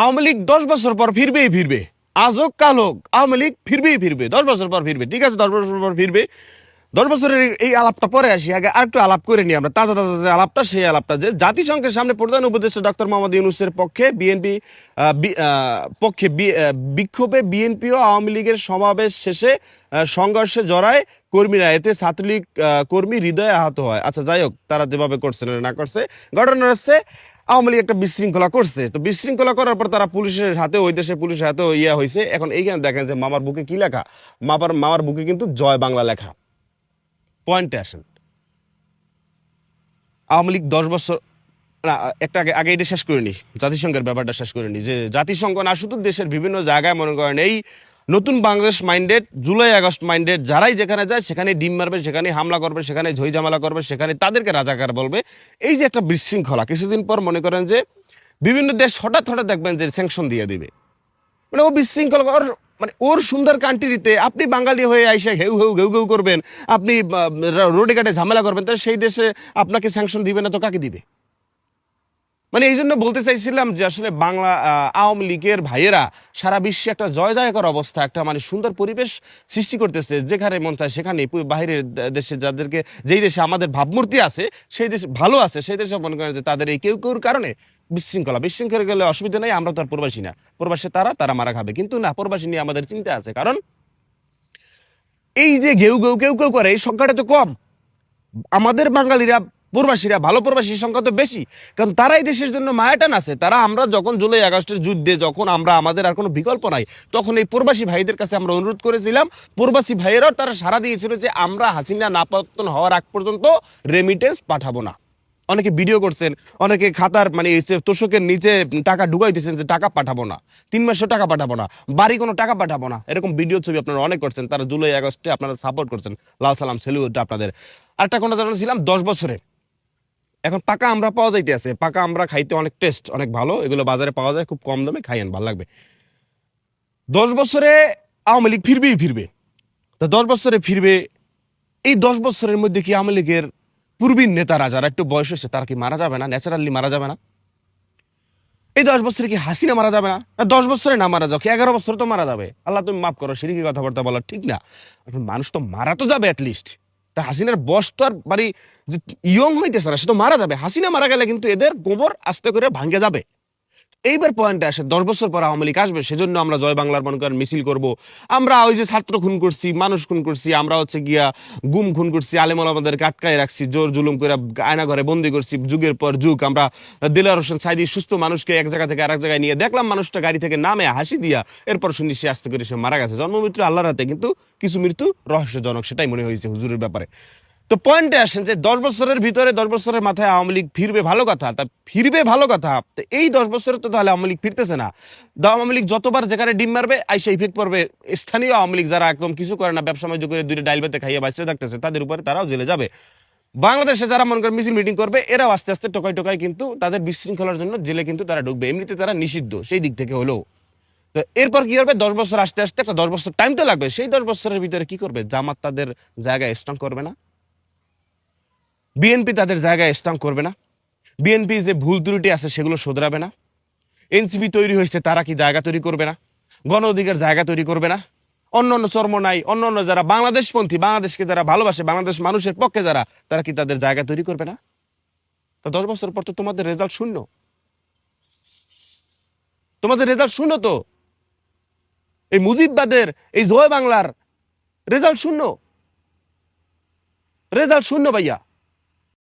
আওয়ামী লীগ দশ বছর পর ফিরবেই ফিরবে। আজ হোক, কাল হোক, আওয়ামী লীগ ফিরবেই ফিরবে। দশ বছর পর ফিরবে, ঠিক আছে, দশ বছর পর ফিরবে। দশ বছরের এই আলাপটা পরে আসি, আগে আরেকটু আলাপ করে নিই আমরা। তাজা তাজা যে আলাপটা, সেই আলাপটা যে জাতিসংঘের সামনে প্রধান উপদেষ্টা ডক্টর মোহাম্মদ ইউনুসের পক্ষে বিএনপি পক্ষে বিক্ষোভে বিএনপি ও আওয়ামী লীগের সমাবেশ শেষে সংঘর্ষে জড়ায় কর্মীরা। এতে ছাত্রলীগ কর্মী হৃদয়ে আহত হয়। আচ্ছা যাই হোক, তারা যেভাবে করছে না করছে। ঘটনা হচ্ছে আওয়ামী লীগ একটা বিশৃঙ্খলা করছে। তো বিশৃঙ্খলা করার পর তারা পুলিশের হাতে, ওই দেশে পুলিশের হাতে ইয়া হয়েছে এখন এইখানে দেখেন যে মামার বুকে কি লেখা? মামার মামার বুকে কিন্তু জয় বাংলা লেখা। পয়েন্টে আসেন। আওয়ামী লীগ দশ বছর, না, একটা আগে আগে এটা শেষ করে নি জাতিসংঘের ব্যাপারটা শেষ করে নি যে জাতিসংঘ না, শুধু দেশের বিভিন্ন জায়গায় মনে করেন এই নতুন Bangladesh minded July August minded যারাই যেখানে যায় সেখানে ডিম মারবে সেখানে হামলা করবে সেখানে ঝই ঝামেলা করবে সেখানে তাদেরকে রাজাকার বলবে। এই যে একটা বিশৃঙ্খলা, কিছুদিন পর মনে করেন যে বিভিন্ন দেশ হঠাৎ হঠাৎ দেখবেন যে স্যাংশন দিয়ে দিবে। মানে ও বিশৃঙ্খলা, ওর মানে ওর সুন্দর কান্ট্রিতে আপনি বাঙালি হয়ে আইসা ঘেউ ঘেউ ঘেউ ঘেউ করবেন, আপনি রোডে ঘাটে ঝামেলা করবেন, তাহলে সেই দেশে আপনাকে স্যাংশন দিবে না, তো কাকে দিবে? মানে এই জন্য বলতে চাইছিলাম যে আসলে বাংলা আওয়ামী লীগের ভাইয়েরা সারা বিশ্বে একটা জয় জয়কর অবস্থা, একটা মানে সুন্দর পরিবেশ সৃষ্টি করতেছে। যেখানে মন চায় সেখানে বাইরের দে- দেশে যাদেরকে, যেই দেশে আমাদের ভাবমূর্তি আছে, সেই দেশে ভালো আছে, সেই দেশে মনে করেন যে তাদের এই কেউ কেউর কারণে বিশৃঙ্খলা। বিশৃঙ্খলা গেলে অসুবিধা নেই, আমরা তো আর প্রবাসী না। প্রবাসে তারা তারা মারা খাবে। কিন্তু না, প্রবাসী নিয়ে আমাদের চিন্তা আছে। কারণ এই যে ঘেউ ঘেউ, কেউ কেউ করে, এই সংখ্যাটা তো কম। আমাদের বাঙালিরা প্রবাসীরা, ভালো প্রবাসীর সংখ্যা তো বেশি। কারণ তারাই দেশের জন্য মায়াটান আছে। তারা আমরা যখন জুলাই আগস্টের যুদ্ধে যখন আমরা, আমাদের আর কোনো বিকল্প নাই, তখন এই প্রবাসী ভাইদের কাছে আমরা অনুরোধ করেছিলাম, প্রবাসী ভাইয়েরাও তারা সারা দিয়েছিল যে আমরা হাসিনা নাপত্তন হওয়ার আগ পর্যন্ত রেমিটেন্স পাঠাবো না। অনেকে ভিডিও করছেন, অনেকে খাতার মানে তোষকের নিচে টাকা ঢুকাই দিয়েছেন যে টাকা পাঠাবো না, তিন মাসের টাকা পাঠাবো না, বাড়ি কোনো টাকা পাঠাবো না। এরকম ভিডিও ছবি আপনারা অনেক করছেন, তারা জুলাই আগস্টে আপনারা সাপোর্ট করছেন। লাল সালাম সেলুট আপনাদের। আরেকটা কোনো জানাছিলাম দশ বছরে এখন পাকা আমরা পাওয়া যাইতে আছে পাকা আমরা খাইতে অনেক টেস্ট অনেক ভালো এগুলো বাজারে পাওয়া যায় খুব কম দামে খাইয়েন ভালো লাগবে। দশ বছরে আওয়ামী লীগ ফিরবেই ফিরবে। তো দশ বছরে ফিরবে এই দশ বছরের মধ্যে কি আওয়ামী লীগের পূর্বীন নেতারা যারা একটু বয়স হয়েছে তারা কি মারা যাবে না? ন্যাচারালি মারা যাবে না? এই দশ বছরে কি হাসিনা মারা যাবে না? না, দশ বছরে না মারা যাও কি এগারো বছরে তো মারা যাবে। আল্লাহ তুমি মাফ করো সিরিকি কথাবার্তা বলা ঠিক না। মানুষ তো মারা তো যাবে অ্যাটলিস্ট তা হাসিনার বস তো আর বাড়ি ইয়ং হইতেছে না, সে তো মারা যাবে। হাসিনা মারা গেলে কিন্তু এদের গোবর আস্তে করে ভাঙ্গে যাবে। এইবার পয়েন্টে আসে, দশ বছর পর আওয়ামী লীগ আসবে, সেজন্য আমরা জয় বাংলার মনে করেন মিছিল করব। আমরা ওই যে ছাত্র খুন করছি, মানুষ খুন করছি, আমরা হচ্ছে গিয়া গুম খুন করছি আলেমল আমাদেরকে আটকায় রাখছি, জোর জুলুম করে আয়না ঘরে বন্দি করছি, যুগের পর যুগ। আমরা দিলার হোসেন সাইদি সুস্থ মানুষকে এক জায়গা থেকে আরেক জায়গায় নিয়ে দেখলাম, মানুষটা গাড়ি থেকে নামে হাসি দিয়া এরপর শুনি সে আস্তে করে সে মারা গেছে। জন্ম মৃত্যু আল্লাহর হাতে, কিন্তু কিছু মৃত্যু রহস্যজনক, সেটাই মনে হয়েছে হুজুরের ব্যাপারে। তো পয়েন্টে আসেন যে দশ বছরের ভিতরে দশ বছরের মাথায় আওয়ামী লীগ ফিরবে, ভালো কথা। তা ফিরবে ভালো কথা। তো এই দশ বছরে তো তাহলে আওয়ামী লীগ ফিরতেছে না। আওয়ামী লীগ যতবার যেখানে ডিম মারবে, আইসা ইফেক্ট পড়বে। স্থানীয় আওয়ামী লীগ যারা একদম কিছু করে না, ব্যবসা বাণিজ্য করে দুইটা ডাইল বেতে খাইয়ে বাঁচতে থাকতেছে, তাদের উপরে তারাও জেলে যাবে। বাংলাদেশে যারা মনে করেন মিছিল মিটিং করবে, এরাও আস্তে আস্তে টোকাই টোকাই কিন্তু তাদের বিশৃঙ্খলার জন্য জেলে কিন্তু তারা ঢুকবে। এমনিতে তারা নিষিদ্ধ, সেই দিক থেকে হলেও। তো এরপর কি করবে? দশ বছর আসতে আসতে একটা দশ বছর টাইম তো লাগবে। সেই দশ বছরের ভিতরে কি করবে? জামাত তাদের জায়গায় স্ট্রং করবে না? বিএনপি তাদের জায়গায় স্ট্রং করবে না। বিএনপি যে ভুল ত্রুটি আছে সেগুলো শোধরাবে না। এনসিপি তৈরি হয়েছে, তারা কি জায়গা তৈরি করবে না? গণ অধিকার জায়গা তৈরি করবে না। অন্য অন্য চর্ম নাই, অন্য অন্য যারা বাংলাদেশপন্থী, বাংলাদেশকে যারা ভালোবাসে, বাংলাদেশ মানুষের পক্ষে যারা, তারা কি তাদের জায়গা তৈরি করবে না? তো দশ বছর পর তো তোমাদের রেজাল্ট শূন্য। তোমাদের রেজাল্ট শূন্য তো। এই মুজিববাদের, এই জয় বাংলার রেজাল্ট শূন্য। রেজাল্ট শূন্য ভাইয়া।